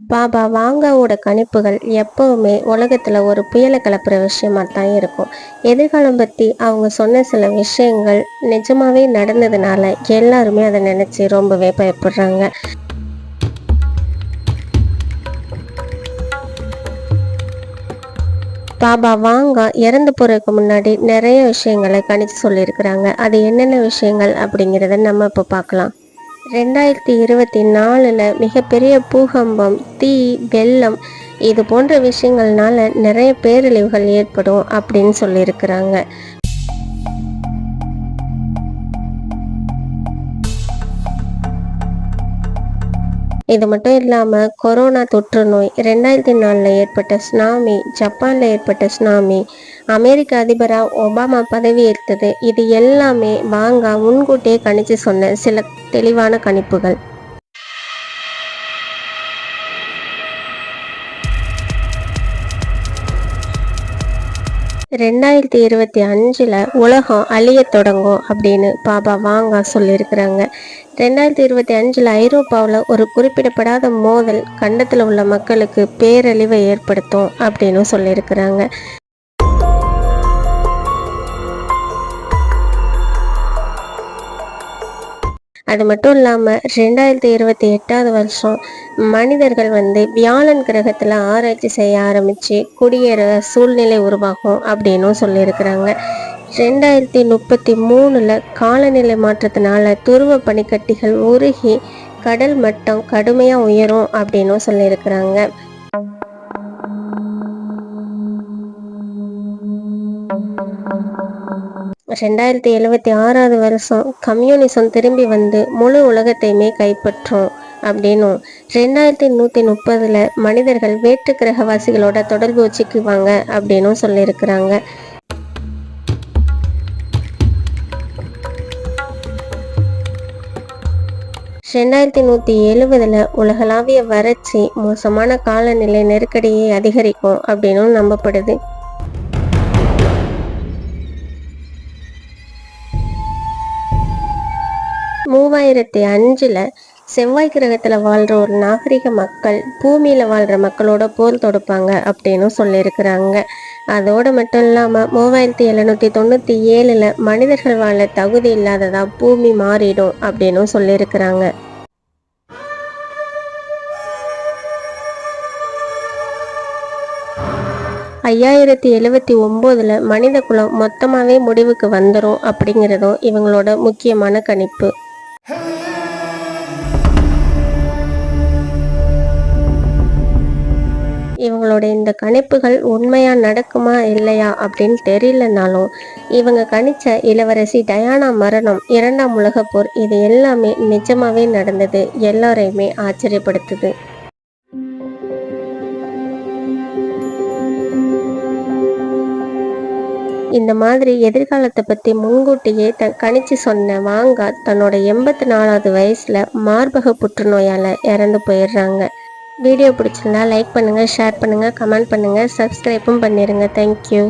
பாபா வாங்காவோட கணிப்புகள் எப்பவுமே உலகத்துல ஒரு புயலை கிளப்புற விஷயமா தான் இருக்கும். எதிர்காலம் பத்தி அவங்க சொன்ன சில விஷயங்கள் நிஜமாவே நடந்ததுனால எல்லாருமே அதை நினைச்சு ரொம்பவே பயப்படுறாங்க. பாபா வாங்கா இறந்து போறதுக்கு முன்னாடி நிறைய விஷயங்களை கணிச்சு சொல்லியிருக்கிறாங்க. அது என்னென்ன விஷயங்கள் அப்படிங்கிறத நம்ம இப்போ பார்க்கலாம். ரெண்டாயிரத்தி இருபத்தி நாலில் மிகப்பெரிய பூகம்பம் தீ வெள்ளம் இது போன்ற விஷயங்கள்னால நிறைய பேரழிவுகள் ஏற்படும் அப்படின்னு சொல்லியிருக்கிறாங்க. இது மட்டும் இல்லாமல் கொரோனா தொற்று நோய் ரெண்டாயிரத்தி நாலில் ஏற்பட்ட சுனாமி ஜப்பானில் ஏற்பட்ட சுனாமி அமெரிக்க அதிபராக ஒபாமா பதவியேற்றது இது எல்லாமே பாங்கா முன்கூட்டியே கணிச்சு சொன்ன சில தெளிவான கணிப்புகள். ரெண்டாயிரத்தி இருபத்தி அஞ்சில் உலகம் அழிய தொடங்கும் அப்படின்னு பாபா வாங்கா சொல்லியிருக்கிறாங்க. ரெண்டாயிரத்தி இருபத்தி அஞ்சில் ஐரோப்பாவில் ஒரு குறிப்பிடப்படாத மோதல் கண்டத்தில் உள்ள மக்களுக்கு பேரழிவை ஏற்படுத்தும் அப்படின்னு சொல்லியிருக்கிறாங்க. அது மட்டும் இல்லாமல் ரெண்டாயிரத்தி இருபத்தி எட்டாவது வருஷம் மனிதர்கள் வந்து வியாழன் கிரகத்தில் ஆராய்ச்சி செய்ய ஆரம்பித்து குடியேற சூழ்நிலை உருவாகும் அப்படின்னும் சொல்லியிருக்கிறாங்க. ரெண்டாயிரத்தி முப்பத்தி மூணில் காலநிலை மாற்றத்தினால துருவ பனிக்கட்டிகள் உருகி கடல் மட்டம் கடுமையாக உயரும் அப்படின்னும் சொல்லியிருக்கிறாங்க. ரெண்டாயிரத்தி எழுவத்தி ஆறாவது வருஷம் கம்யூனிசம் திரும்பி வந்து முழு உலகத்தையுமே கைப்பற்றும் அப்படின்னும். ரெண்டாயிரத்தி நூற்றி முப்பதில் மனிதர்கள் வேற்று கிரகவாசிகளோட தொடர்பு வச்சுக்குவாங்க அப்படின்னும் சொல்லியிருக்கிறாங்க. ரெண்டாயிரத்தி நூற்றி எழுவதில் உலகளாவிய வறட்சி மோசமான காலநிலை நெருக்கடியை அதிகரிக்கும் அப்படின்னும் நம்பப்படுது. மூவாயிரத்தி அஞ்சில் செவ்வாய் கிரகத்தில் வாழ்கிற ஒரு நாகரிக மக்கள் பூமியில் வாழ்கிற மக்களோட போர் தொடுப்பாங்க அப்படின்னு சொல்லியிருக்கிறாங்க. அதோடு மட்டும் இல்லாமல் மூவாயிரத்தி எழுநூற்றி தொண்ணூற்றி ஏழில் மனிதர்கள் வாழ தகுதி இல்லாததா பூமி மாறிடும் அப்படின்னு சொல்லியிருக்கிறாங்க. ஐயாயிரத்தி எழுவத்தி ஒம்போதில் மனித குலம் மொத்தமாகவே முடிவுக்கு வந்துடும் அப்படிங்கிறதும் இவங்களோட முக்கியமான கணிப்பு. இவங்களோட இந்த கணிப்புகள் உண்மையா நடக்குமா இல்லையா அப்படின்னு தெரியலனாலும் இவங்க கணிச்ச இளவரசி டயானா மரணம் இரண்டாம் உலக போர் இது எல்லாமே நிஜமாவே நடந்தது எல்லாரையுமே ஆச்சரியப்படுத்துது. இந்த மாதிரி எதிர்காலத்தை பற்றி முன்கூட்டியே த கணிச்சு சொன்ன வாங்கா தன்னோட எண்பத்தி நாலாவது வயசில் மார்பக புற்றுநோயால் இறந்து போயிடுறாங்க. வீடியோ பிடிச்சிருந்தா லைக் பண்ணுங்கள் ஷேர் பண்ணுங்கள் கமெண்ட் பண்ணுங்கள் சப்ஸ்கிரைப்பும் பண்ணிடுங்க தேங்க்யூ